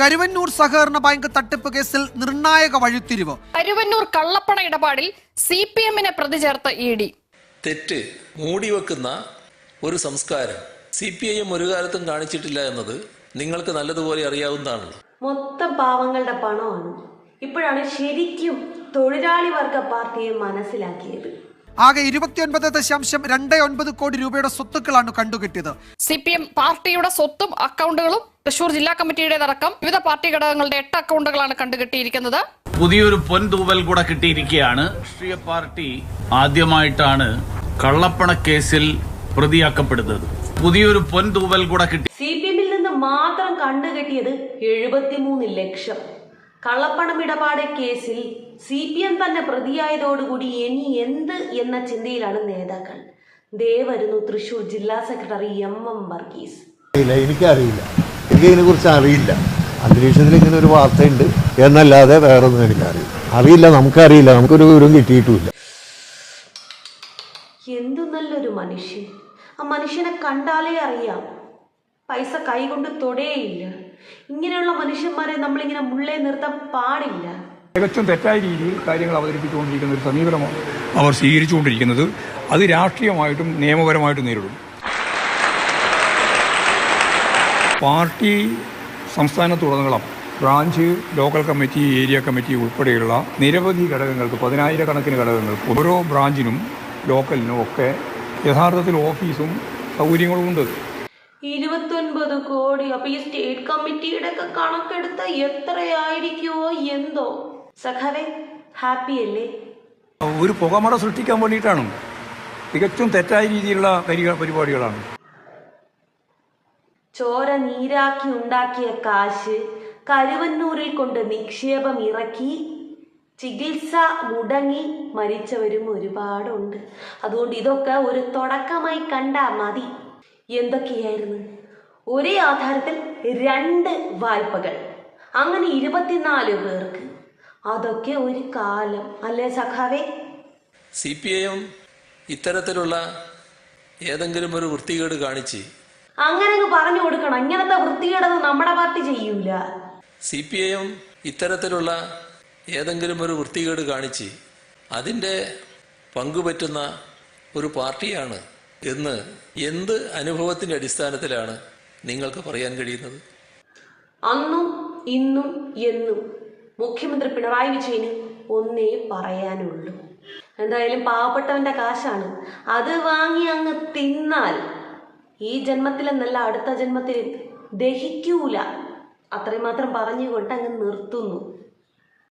കരുവന്നൂർ സഹകരണ ബാങ്ക് തട്ടിപ്പ് കേസിൽ നിർണായക വഴിത്തിരിവ്. കരുവന്നൂർ കള്ളപ്പണ ഇടപാടിൽ സി പി എമ്മിനെ പ്രതി ചേർത്ത ഇ ഡി. തെറ്റ് മൂടിവെക്കുന്ന ഒരു സംസ്കാരം സി പി ഐ എം ഒരു കാലത്തും കാണിച്ചിട്ടില്ല എന്നത് നിങ്ങൾക്ക് നല്ലതുപോലെ അറിയാവുന്നതാണല്ലോ. മൊത്തം പാവങ്ങളുടെ പണമാണ് ഇപ്പോഴാണ് ശരിക്കും തൊഴിലാളി വർഗ പാർട്ടിയെ മനസ്സിലാക്കിയത്. ആകെ ഇരുപത്തിയൊൻപത് ദശാംശം രണ്ട് ഒൻപത് കോടി രൂപയുടെ സ്വത്തുക്കളാണ് കണ്ടുകിട്ടിയത്. സി പി എം പാർട്ടിയുടെ സ്വത്തും അക്കൗണ്ടുകളും തൃശൂർ ജില്ലാ കമ്മിറ്റിയുടേതടക്കം വിവിധ പാർട്ടി ഘടകങ്ങളുടെ എട്ട് അക്കൗണ്ടുകളാണ് കണ്ടുകിട്ടിയിരിക്കുന്നത്. പുതിയൊരു പൊൻതൂവൽ കൂടെ കിട്ടിയിരിക്കുകയാണ്. രാഷ്ട്രീയ പാർട്ടി ആദ്യമായിട്ടാണ് കള്ളപ്പണ കേസിൽ പ്രതിയാക്കപ്പെടുന്നത്. പുതിയൊരു പൊൻതൂവൽ കൂടെ കിട്ടി സി പി എമ്മിൽ നിന്ന് മാത്രം കണ്ടുകെട്ടിയത് എഴുപത്തിമൂന്ന് ലക്ഷം. കള്ളപ്പണം ഇടപാട് കേസിൽ സി പി എം തന്നെ പ്രതിയായതോടുകൂടി ഇനി എന്ത് എന്ന ചിന്തയിലാണ് നേതാക്കൾ. ദേ വരുന്നു തൃശൂർ ജില്ലാ സെക്രട്ടറി എം എം വർഗീസ്. എനിക്കറിയില്ല. എനിക്ക് ഇതിനെ കുറിച്ച് അറിയില്ല. അന്തരീക്ഷത്തിൽ ഇങ്ങനെ ഒരു വാർത്തയുണ്ട്. എന്നല്ലാതെ വേറൊന്നും എനിക്കറിയില്ല. അറിയില്ല നമുക്കറിയില്ല. നമുക്കൊരു വിവരം കിട്ടിയിട്ടുമില്ല. എന്തു നല്ലൊരു മനുഷ്യൻ. ആ മനുഷ്യനെ കണ്ടാലേ അറിയാം. പൈസ കൈകൊണ്ട് തൊടേയില്ല. ഇങ്ങനെയുള്ള മനുഷ്യന്മാരെ നമ്മളിങ്ങനെ മുള്ളേ നിർത്താൻ പാടില്ല. തികച്ചും തെറ്റായ രീതിയിൽ കാര്യങ്ങൾ അവതരിപ്പിച്ചുകൊണ്ടിരിക്കുന്ന ഒരു സമീപനമാണ് അവർ സ്വീകരിച്ചുകൊണ്ടിരിക്കുന്നത്. അത് രാഷ്ട്രീയമായിട്ടും നിയമപരമായിട്ടും നേരിടും. പാർട്ടി സംസ്ഥാനത്തുടനീളം branch local committee area committee ഉൾപ്പെടെയുള്ള നിരവധി ഘടകങ്ങൾക്ക് പതിനായിരക്കണക്കിന് ഘടകങ്ങൾക്ക് ഓരോ ബ്രാഞ്ചിനും ലോക്കലിനും ഒക്കെ യഥാർത്ഥത്തിൽ ഓഫീസും സൗകര്യങ്ങളും ഉണ്ട് ഇരുപത്തൊൻപത് കോടി. അപ്പൊ ഈ സ്റ്റേറ്റ് കമ്മിറ്റിയുടെ ഒക്കെ കണക്കെടുത്ത എത്രയായിരിക്കുമോ എന്തോ. സഖാവേ ഹാപ്പി അല്ലേ? ഒരു പുകമറ സൃഷ്ടിക്കാൻ വേണ്ടിട്ടാണ് തികച്ചും തെറ്റായ രീതിയിലുള്ള പരിപാടികളാണ്. ചോര നീരാക്കി ഉണ്ടാക്കിയ കാശ് കരുവന്നൂരിൽ കൊണ്ട് നിക്ഷേപം ഇറക്കി. ചികിത്സ മുടങ്ങി മരിച്ചവരും ഒരുപാടുണ്ട്. അതുകൊണ്ട് ഇതൊക്കെ ഒരു തുടക്കമായി കണ്ടാ മതി. എന്തൊക്കെയായിരുന്നു? ഒരേ ആധാരത്തിൽ രണ്ട് വായ്പകൾ. അങ്ങനെ ഇരുപത്തിനാല് പേർക്ക്. അതൊക്കെ ഒരു കാലം അല്ലേ സഖാവേ? സി പി ഐ എം ഇത്തരത്തിലുള്ള ഏതെങ്കിലും ഒരു വൃത്തികേട് കാണിച്ച് അങ്ങനെ പറഞ്ഞു കൊടുക്കണം. ഇങ്ങനത്തെ വൃത്തികേടൊന്നും നമ്മുടെ പാർട്ടി ചെയ്യൂല. സി പി ഐ എം ഇത്തരത്തിലുള്ള ഏതെങ്കിലും ഒരു വൃത്തികേട് കാണിച്ച് അതിന്റെ പങ്കുപറ്റുന്ന ഒരു പാർട്ടിയാണ് എന്ന് എന്ത് അനുഭവത്തിന്റെ അടിസ്ഥാനത്തിലാണ് നിങ്ങൾക്ക് പറയാൻ കഴിയുന്നത്? അന്നും ഇന്നും എന്നും മുഖ്യമന്ത്രി പിണറായി വിജയന് ഒന്നേ പറയാനുള്ളൂ. എന്തായാലും പാവപ്പെട്ടവന്റെ കാശാണ്. അത് വാങ്ങി അങ്ങ് തിന്നാൽ ഈ ജന്മത്തിലെന്നല്ല അടുത്ത ജന്മത്തിൽ ദഹിക്കൂല. അത്രയും മാത്രം പറഞ്ഞുകൊണ്ട് അങ്ങ് നിർത്തുന്നു.